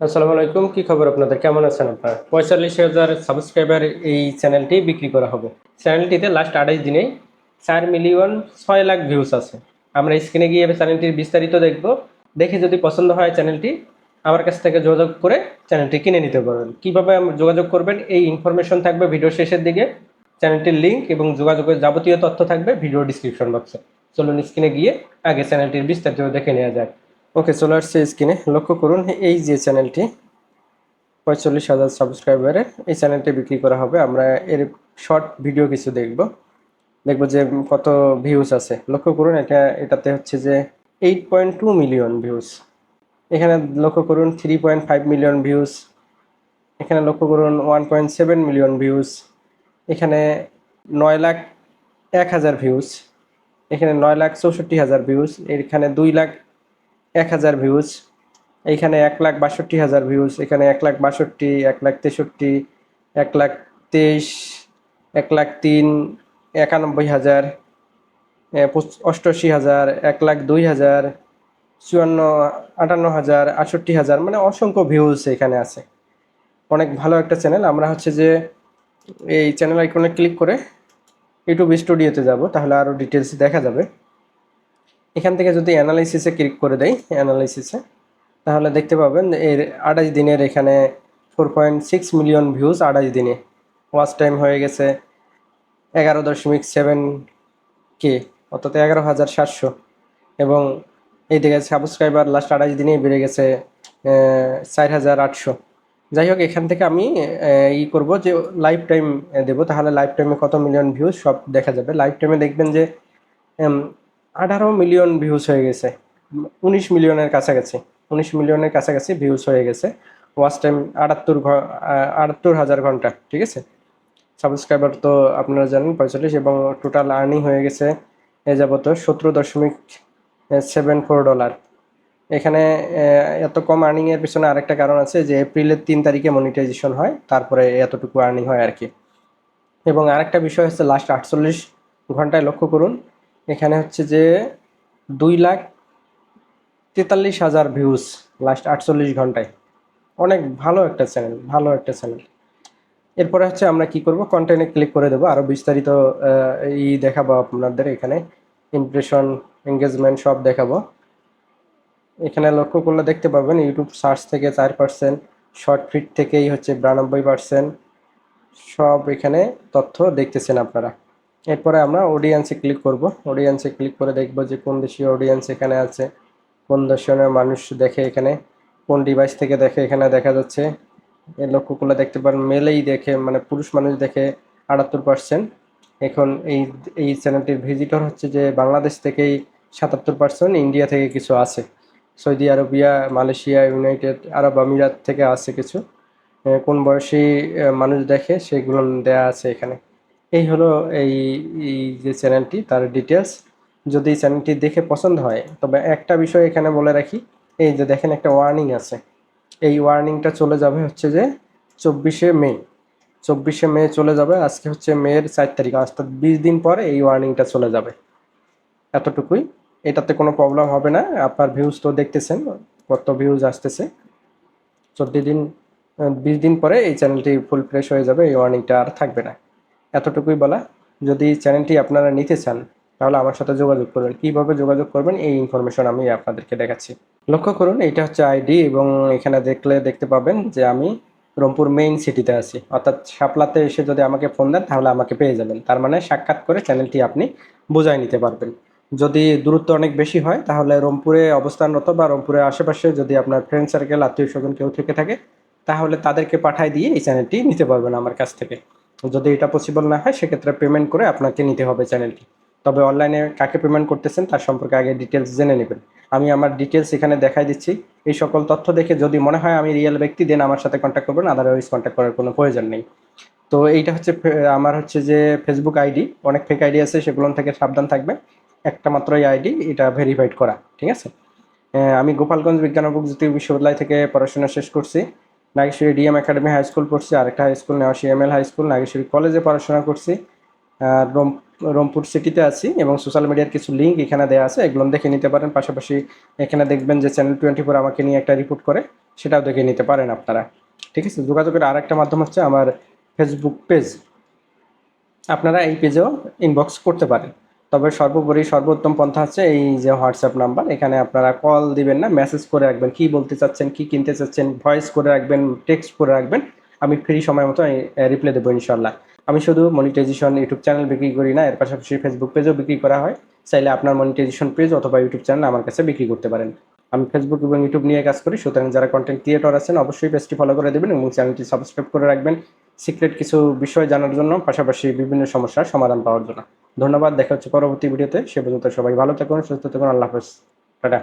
আসসালামু আলাইকুম, কি খবর আপনাদের? কেমন আছেন আপনারা? পঁয়তাল্লিশ হাজার সাবস্ক্রাইবার এই চ্যানেলটি বিক্রি করা হবে। চ্যানেলটিতে লাস্ট আড়াইশ দিনে চার মিলিয়ন ছয় লাখ ভিউজ আছে। আমরা স্ক্রিনে গিয়ে চ্যানেলটির বিস্তারিত দেখব। দেখে যদি পছন্দ হয় চ্যানেলটি আমার কাছ থেকে যোগাযোগ করে চ্যানেলটি কিনে নিতে পারবেন। কীভাবে যোগাযোগ করবেন, এই ইনফরমেশন থাকবে ভিডিও শেষের দিকে। চ্যানেলটির লিঙ্ক এবং যোগাযোগের যাবতীয় তথ্য থাকবে ভিডিও ডিসক্রিপশন বক্সে চলুন স্ক্রিনে গিয়ে আগে চ্যানেলটির বিস্তারিত দেখে নেওয়া যাক। ওকে, চলে আসছে স্ক্রিনে। লক্ষ্য করুন, এই যে চ্যানেলটি, পঁয়তাল্লিশ হাজার সাবস্ক্রাইবারের এই চ্যানেলটি বিক্রি করা হবে। আমরা এর শর্ট ভিডিও কিছু দেখব। দেখব যে কত ভিউজ আছে। লক্ষ্য করুন, এটা, এটাতে হচ্ছে যে eight point two million views এখানে লক্ষ্য করুন three point five million views এখানে লক্ষ্য করুন one point seven million views এখানে নয় লাখ এক হাজার ভিউজ এখানে নয় লাখ চৌষট্টি হাজার ভিউজ এখানে দুই লাখ এক হাজার ভিউজ এইখানে এক লাখ বাষট্টি হাজার ভিউজ এখানে এক লাখ বাষট্টি, এক লাখ তেষট্টি, এক লাখ তেইশ, এক লাখ তিন, একানব্বই হাজার অষ্টআশি হাজার, এক লাখ দুই হাজার, চুয়ান্ন, আটান্ন হাজার, আটষট্টি হাজার মানে অসংখ্য ভিউজ এখানে আছে। অনেক ভালো একটা চ্যানেল আমরা হচ্ছে যে এই চ্যানেল আইকনে ক্লিক করে ইউটিউব স্টুডিওতে যাব, তাহলে আরও ডিটেলস দেখা যাবে। এখান থেকে যদি অ্যানালাইসিসে ক্লিক করে দেই অ্যানালাইসিসে তাহলে দেখতে পাবেন এর আঠাশ দিনের এখানে four point six million views আঠাশ দিনে। ওয়াচ টাইম হয়ে গেছে এগারো দশমিক সেভেন কে অর্থাৎ এগারো হাজার সাতশো। এবং এই এইদিকে সাবস্ক্রাইবার লাস্ট আঠাশ দিনেই বেড়ে গেছে চার হাজার আটশো। যাই হোক, এখান থেকে আমি ই করব যে লাইফ টাইম দেবো, তাহলে লাইফ টাইমে কত মিলিয়ন ভিউজ সব দেখা যাবে। লাইফ টাইমে দেখবেন যে আঠারো মিলিয়ন ভিউজ হয়ে গেছে। উনিশ মিলিয়নের কাছাকাছি, উনিশ মিলিয়নের কাছাকাছি ভিউজ হয়ে গেছে। ওয়াচ টাইম আটাত্তর আটাত্তর হাজার ঘণ্টা, ঠিক আছে? সাবস্ক্রাইবার তো আপনারা জানেন, পঁয়তাল্লিশ এবং টোটাল আর্নিং হয়ে গেছে এ যাবত সতেরো দশমিক সেভেন ফোর ডলার এখানে এত কম আর্নিংয়ের পিছনে আরেকটা কারণ আছে যে এপ্রিলের তিন তারিখে মনিটাইজেশন হয়, তারপরে এতটুকু আর্নিং হয় আর কি। এবং আরেকটা বিষয় হচ্ছে লাস্ট আটচল্লিশ ঘন্টায় লক্ষ্য করুন এখানে হচ্ছে যে দুই লাখ তেতাল্লিশ হাজার ভিউজ লাস্ট আটচল্লিশ ঘন্টায়। অনেক ভালো একটা চ্যানেল ভালো একটা চ্যানেল এরপরে হচ্ছে আমরা কি করব? কন্টেন্টে ক্লিক করে দেবো। আরও বিস্তারিত ই দেখাবো আপনাদের এখানে। ইমপ্রেশন এঙ্গেজমেন্ট সব দেখাবো। এখানে লক্ষ্য করলে দেখতে পাবেন ইউটিউব সার্চ থেকে চার পার্সেন্ট শর্ট ফিট থেকেই হচ্ছে বিরানব্বই পার্সেন্ট সব এখানে তথ্য দেখতেছেন আপনারা। এরপরে আমরা অডিয়েন্সে ক্লিক করব। অডিয়েন্সে ক্লিক করে দেখব যে কোন দেশীয় অডিয়েন্স এখানে আছে, কোন দেশের মানুষ দেখে এখানে, কোন ডিভাইস থেকে দেখে এখানে দেখা যাচ্ছে। এ লক্ষ্য করলে দেখতে পারেন, মেলেই দেখে মানে পুরুষ মানুষ দেখে আটাত্তর পার্সেন্ট এখন এই এই চ্যানেলটির ভিজিটর হচ্ছে যে বাংলাদেশ থেকেই সাতাত্তর পার্সেন্ট ইন্ডিয়া থেকে কিছু আছে। সৌদি আরবিয়া, মালয়েশিয়া, ইউনাইটেড আরব আমিরাত থেকে আছে কিছু। কোন বয়সী মানুষ দেখে সেগুলো দেয়া আছে এখানে। এই হলো এই যে চ্যানেলটি, তার ডিটেলস যদি চ্যানেলটি দেখে পছন্দ হয়, তবে একটা বিষয় এখানে বলে রাখি। এই যে দেখেন একটা ওয়ার্নিং আছে। এই ওয়ার্নিংটা চলে যাবে হচ্ছে যে চব্বিশে মে। চব্বিশে মে চলে যাবে, আজকে হচ্ছে মেয়ের চার তারিখ, অর্থাৎ বিশ দিন পরে এই ওয়ার্নিংটা চলে যাবে। এতটুকুই। এটাতে কোনো প্রবলেম হবে না। আপনার ভিউজ তো দেখতেছেন, কত ভিউজ আসতেছে। চোদ্দ দিন, বিশ দিন পরে এই চ্যানেলটি ফুল ফ্রেশ হয়ে যাবে, এই ওয়ার্নিংটা আর থাকবে না। এতটুকুই বলা। যদি চ্যানেলটি আপনারা নিতে চান, তাহলে আমার সাথে যোগাযোগ করবেন কীভাবে যোগাযোগ করবেন, এই ইনফরমেশন আমি আপনাদেরকে দেখাচ্ছি। লক্ষ্য করুন এটা হচ্ছে আইডি এবং এখানে দেখলে দেখতে পাবেন যে আমি রংপুর মেইন সিটিতে আছি। অর্থাৎ শাপলাতে এসে যদি আমাকে ফোন দেন, তাহলে আমাকে পেয়ে যাবেন। তার মানে সাক্ষাৎ করে চ্যানেলটি আপনি বোঝাই নিতে পারবেন। যদি দূরত্ব অনেক বেশি হয়, তাহলে রংপুরে অবস্থানরত বা রংপুরের আশেপাশে যদি আপনার ফ্রেন্ড সার্কেল আত্মীয় স্বজন কেউ থেকে থাকে, তাহলে তাদেরকে পাঠায় দিয়ে এই চ্যানেলটি নিতে পারবেন আমার কাছ থেকে। যদি এটা পসিবল না হয়, সেক্ষেত্রে পেমেন্ট করে আপনাকে নিতে হবে চ্যানেলটি তবে অনলাইনে কাকে পেমেন্ট করতেছেন, তার সম্পর্কে আগে ডিটেলস জেনে নেবেন। আমি আমার ডিটেলস এখানে দেখাই দিচ্ছি। এই সকল তথ্য দেখে যদি মনে হয় আমি রিয়েল ব্যক্তি দেন আমার সাথে কন্ট্যাক্ট করবেন আদারওয়াইজ কন্ট্যাক্ট করার কোনো প্রয়োজন নেই। তো এইটা হচ্ছে আমার হচ্ছে যে ফেসবুক আইডি অনেক ফেক আইডি আছে, সেগুলো থেকে সাবধান থাকবে একটা মাত্র এই আইডি এটা ভেরিফাইড করা, ঠিক আছে? আমি গোপালগঞ্জ বিজ্ঞান ও প্রযুক্তি বিশ্ববিদ্যালয় থেকে পড়াশোনা শেষ করছি। Nageshwari DM academy high school পড়ছি, আরেকটা high school Newashi M L high school, Nageshwari কলেজে পড়াশোনা করছি। রোম রম- রংপুর সিটিতে আছি এবং সোশ্যাল মিডিয়ার কিছু লিঙ্ক এখানে দেওয়া আছে, এগুলো দেখে নিতে পারেন। পাশাপাশি এখানে দেখবেন যে চ্যানেল টোয়েন্টি ফোর আমাকে নিয়ে একটা রিপোর্ট করে, সেটাও দেখে নিতে পারেন আপনারা। ঠিক আছে? যোগাযোগের আর একটা মাধ্যম হচ্ছে আমার ফেসবুক পেজ আপনারা এই পেজেও ইনবক্স করতে পারেন। তবে সর্বোপরি সর্বোত্তম পন্থা হচ্ছে এই যে হোয়াটসঅ্যাপ নাম্বার। এখানে আপনারা কল দিবেন না মেসেজ করে রাখবেন, কি বলতে চাচ্ছেন, কি কিনতে চাচ্ছেন ভয়েস করে রাখবেন টেক্সট করে রাখবেন। আমি ফ্রি সময় মতো রিপ্লাই দেবো ইনশাল্লাহ আমি শুধু মনিটাইজেশন ইউটিউব চ্যানেল বিক্রি করি না, এর পাশাপাশি ফেসবুক পেজও বিক্রি করা হয়। চাইলে আপনার মনিটাইজেশন পেজ অথবা ইউটিউব চ্যানেল আমার কাছে বিক্রি করতে পারেন। আমি ফেসবুক এবং ইউটিউব নিয়ে কাজ করি, সুতরাং যারা কন্টেন্ট ক্রিয়েটর আছেন, অবশ্যই পেজটি ফলো করে দেবেন এবং চ্যানেলটি সাবস্ক্রাইব করে রাখবেন। সিক্রেট কিছু বিষয় জানার জন্য, পাশাপাশি বিভিন্ন সমস্যার সমাধান পাওয়ার জন্য। ধন্যবাদ, দেখা হচ্ছে পরবর্তী ভিডিওতে। সে পর্যন্ত সবাই ভালো থাকুন, সুস্থ থাকুন, আল্লাহ হাফেজ। টাটা।